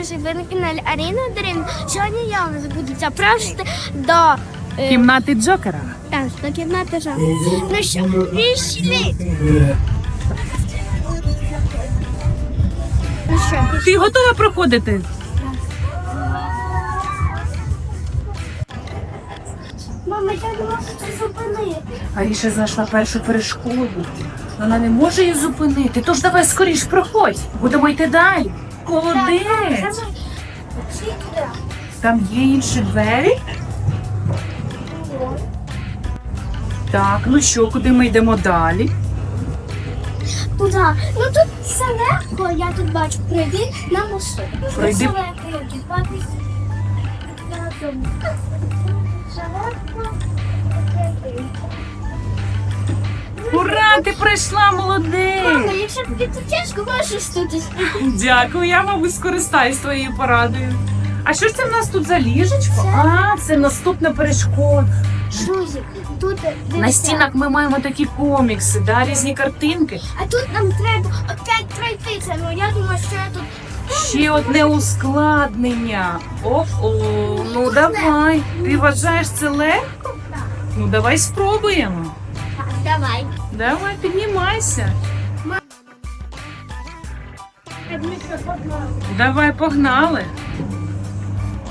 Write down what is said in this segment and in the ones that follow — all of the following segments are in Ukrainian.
друзі, ви на каналі Аріна Дарина. Сьогодні я вас буду запрошувати до, е, Кімнати Джокера. так, до кімнати жаху. Ну що, пішли. Ну що, Ти готова проходити? мама, я не можу це зупинити. Аріша знайшла першу перешкоду. Вона не може її зупинити. Тож давай скоріш проходь. Будемо йти далі. Молодець. Там є інші двері. Так, ну що, куди ми йдемо далі? Туди. Ну тут все легко, я тут бачу. Прийди на мосту. Пройди. Все легко, я тут бачу. Все легко. Ура, ти прийшла, Мама, молодець! якщо тобі тяжко, можеш тут Дякую, я, мабуть, скористаюсь твоєю порадою. А що ж це в нас тут за ліжечко? А, це наступна перешкода. Друзі, тут На стінах ми маємо такі комікси, да, різні картинки. А тут нам треба опять пройти це. Ну я думаю, що я тут. Ще одне ускладнення. О-о, ну давай. Ти вважаєш це легко? Ну давай спробуємо. Давай. Давай, піднімайся. Давай, погнали.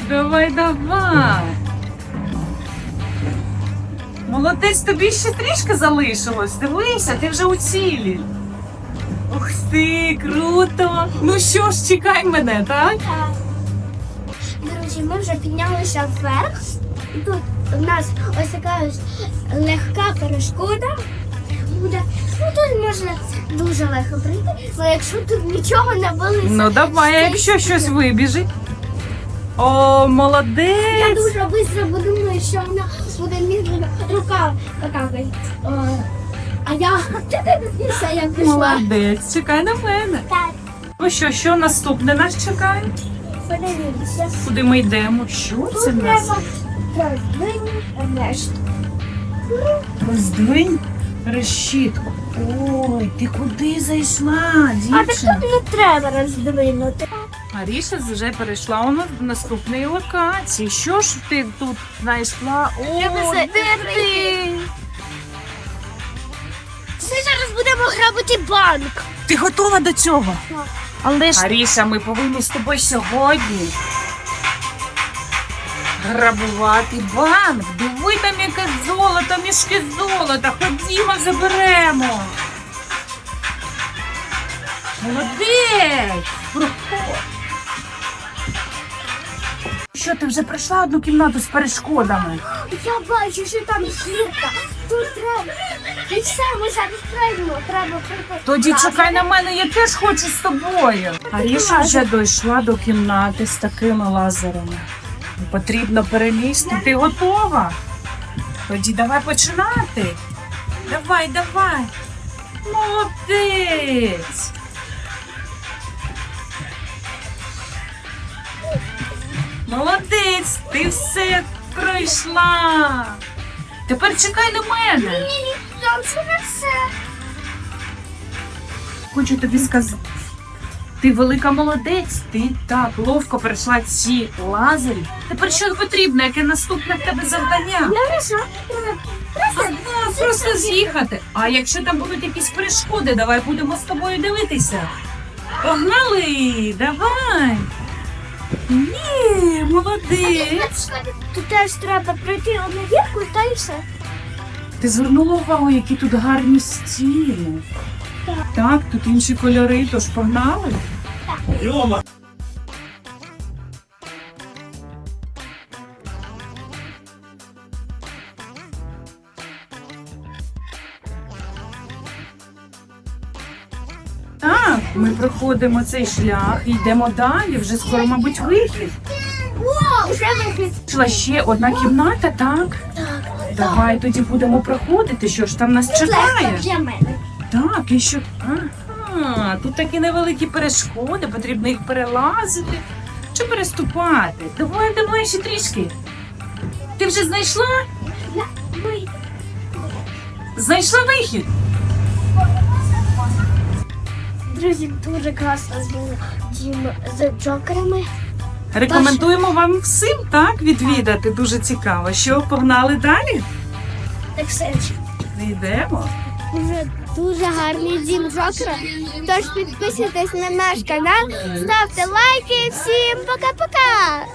Давай, давай. Молодець, тобі ще трішки залишилось. Дивися, ти вже у цілі. Ух ти, круто! Ну що ж, чекай мене, так? Так. Друзі, ми вже піднялися вверх. І тут у нас ось така ось легка перешкода. Буде. Ну тут можна дуже легко прийти, але якщо тут нічого не вилиться. Ну давай, а якщо щось вибіжить. О, молодець! Я дуже швидко подумаю, що вона буде між рука така. О, А я я пішла. Молодець, чекай на мене. Так, Ну що, що наступне нас чекає? Подивіться. Куди ми йдемо? Що це в нас? треба роздвинути решту. Роздвинь решітку. Ой, ти куди зайшла, А так дівчина? тут не треба роздвинути. Аріша вже перейшла у нас до наступної локації. Що ж ти тут знайшла? О, де зайти. ти? Ми зараз будемо грабити банк. Ти готова до цього? Але ж Аріша, ми повинні з тобою сьогодні грабувати банк. Диви там яке золото, мішки золота. Ходімо, заберемо. Молодець! Проходь. Що, ти вже пройшла одну кімнату з перешкодами? я бачу, що там зірка. Тут треба. І все, ми зараз пройдемо. Треба пройти. Тоді чекай на мене, я теж хочу з тобою. Аріша вже дійшла до кімнати з такими лазерами. Потрібно перелізти. Ти готова? Тоді давай починати. Давай, давай. Молодець. Молодець, ти все пройшла. Тепер чекай на мене. Ні, це не все. Хочу тобі сказати. Ти велика молодець, ти так ловко пройшла ці лазері. Тепер що потрібно? Яке наступне в тебе завдання? Я не знаю. А, просто з'їхати. А якщо там будуть якісь перешкоди, давай будемо з тобою дивитися. Погнали! Давай! Ні, молодець! Тут теж треба пройти одну вірку та й все. Ти звернула увагу, які тут гарні стіни. Так, тут інші кольори, тож погнали. Так, ми проходимо цей шлях і йдемо далі. Вже скоро, мабуть, вихід. О, вже вихід. Пішла ще одна кімната, так? Так. Давай тоді будемо проходити. Що ж там нас чекає? Для мене. Так, і що. Ага, тут такі невеликі перешкоди, потрібно їх перелазити чи переступати. Давай, давай ще трішки. Ти вже знайшла? Знайшла вихід. Друзі, дуже класно був дім з джокерами. Рекомендуємо вам всім так відвідати. Дуже цікаво. Що погнали далі? Так все. Йдемо. Дуже дуже гарний дім Джокера. Тож підписуйтесь на наш канал, ставте лайки. Всім пока-пока!